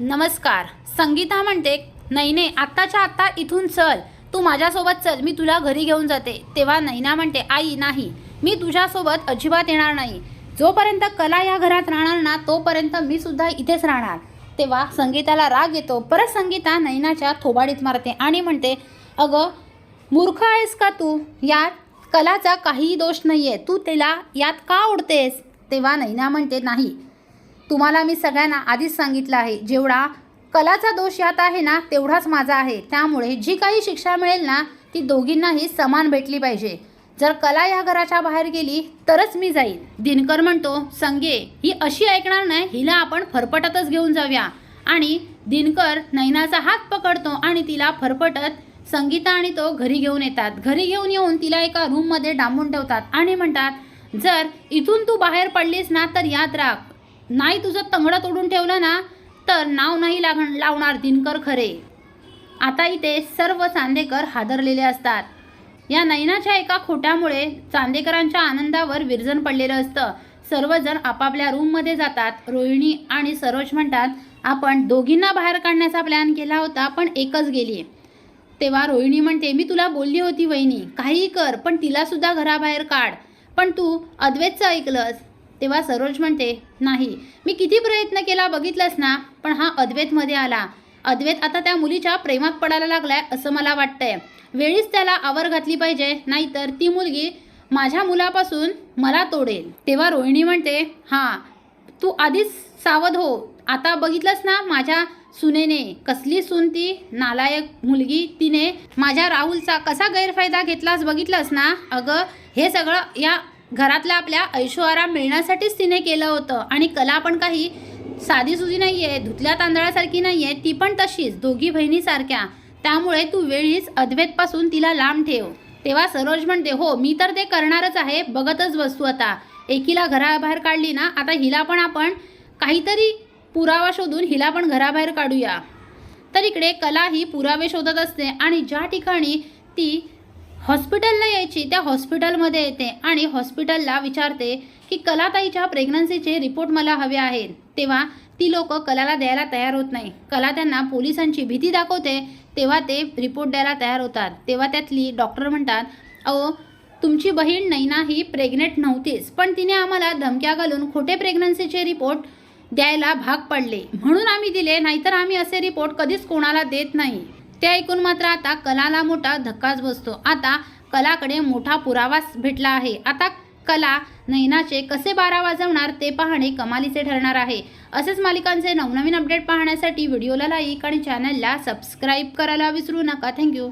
नमस्कार. संगीता म्हणते नैने आत्ताच्या आत्ता इथून चल. तू माझ्यासोबत चल. मी तुला घरी घेऊन जाते. तेव्हा नैना म्हणते आई नाही. मी तुझ्यासोबत अजिबात येणार नाही. जोपर्यंत कला या घरात राहणार ना तोपर्यंत मी सुद्धा इथेच राहणार. तेव्हा संगीताला राग येतो. परत संगीता नैनाच्या थोबाडीत मारते आणि म्हणते अगं मूर्ख आहेस का तू? यात कलाचा काहीही दोष नाही आहे तू तिला यात का ओढतेस? तेव्हा नैना म्हणते नाही. तुम्हाला मी सगळ्यांना आधीच सांगितलं आहे जेवढा कलाचा दोष यात आहे ना तेवढाच माझा आहे. त्यामुळे जी काही शिक्षा मिळेल ना ती दोघींनाही समान भेटली पाहिजे. जर कला या घराच्या बाहेर गेली तरच मी जाईल दिनकर म्हणतो संगे ही अशी ऐकणार नाही हिला आपण फरफटतच घेऊन जाऊया. आणि दिनकर नैनाचा हात पकडतो आणि तिला फरफटत संगीता आणि तो घरी घेऊन येतात. घरी घेऊन येऊन तिला एका रूममध्ये डांबून ठेवतात आणि म्हणतात जर इथून तू बाहेर पडलीस ना तर याद राख. नाही तुझं तंगडं तोडून ठेवलं ना तर नाव नाही लाग लावणार दिनकर खरे. आता इथे सर्व चांदेकर हादरलेले असतात. या नैनाच्या एका खोट्यामुळे चांदेकरांच्या आनंदावर विरजन पडलेलं असतं. सर्वजण आपापल्या रूममध्ये जातात. रोहिणी आणि सरोज म्हणतात आपण दोघींना बाहेर काढण्याचा प्लॅन केला होता पण एकच गेली. तेव्हा रोहिणी म्हणते मी तुला बोलली होती वहिनी काहीही कर पण तिलासुद्धा घराबाहेर काढ. पण तू अद्वैतचं ऐकलंस. तेव्हा सरोज म्हणते नाही मी किती प्रयत्न केला बघितलंस ना पण हा अद्वैतमध्ये आला. अद्वैत आता त्या मुलीच्या प्रेमात पडायला लागलाय असं मला वाटतंय. वेळीच त्याला आवर घातली पाहिजे नाहीतर ती मुलगी माझ्या मुलापासून मला तोडेल. तेव्हा रोहिणी म्हणते हां तू आधीच सावध हो. आता बघितलंस ना माझ्या सुनेने कसली सून ती नालायक मुलगी तिने माझ्या राहुलचा कसा गैरफायदा घेतलास बघितलंस ना? अगं हे सगळं या घरातल्या आपल्या ऐशोआराम मिळण्यासाठीच तिने केलं होतं. आणि कला पण काही साधी सुधी नाही आहे धुतल्या तांदळासारखी नाही आहे ती पण तशीच दोघी बहिणीसारख्या. त्यामुळे तू वेळीच अद्वैतपासून तिला लांब ठेव. तेव्हा सरोज म्हणते हो मी तर ते करणारच आहे बघतच बसतो आता. एकीला घराबाहेर काढली ना आता हिला पण आपण काहीतरी पुरावा शोधून हिला पण घराबाहेर काढूया. तर इकडे कला ही पुरावे शोधत असते आणि ज्या ठिकाणी ती हॉस्पिटलला यायची त्या हॉस्पिटलमध्ये येते आणि हॉस्पिटलला विचारते की कलाताईच्या प्रेग्नन्सीचे रिपोर्ट मला हवे आहेत. तेव्हा ती लोक कलाला द्यायला तयार होत नाही. कला त्यांना पोलिसांची भीती दाखवते तेव्हा ते रिपोर्ट द्यायला तयार होतात. तेव्हा त्यातली डॉक्टर म्हणतात अहो तुमची बहीण नैना ही प्रेग्नेंट नव्हतीच पण तिने आम्हाला धमक्या घालून खोटे प्रेग्नन्सीचे रिपोर्ट द्यायला भाग पडले. म्हणून आम्ही दिले नाहीतर आम्ही असे रिपोर्ट कधीच कोणाला देत नाही. ते ऐकून मात्र आता कलाला मोठा धक्काच बसतो. आता कलाकडे मोठा पुरावाच भेटला आहे. आता कला नैनाचे कसे बारा वाजवणार ते पाहणे कमालीचे ठरणार आहे. असेच मालिकांचे नवनवीन अपडेट पाहण्यासाठी व्हिडिओला लाईक आणि चॅनलला सबस्क्राईब करायला विसरू नका. थँक्यू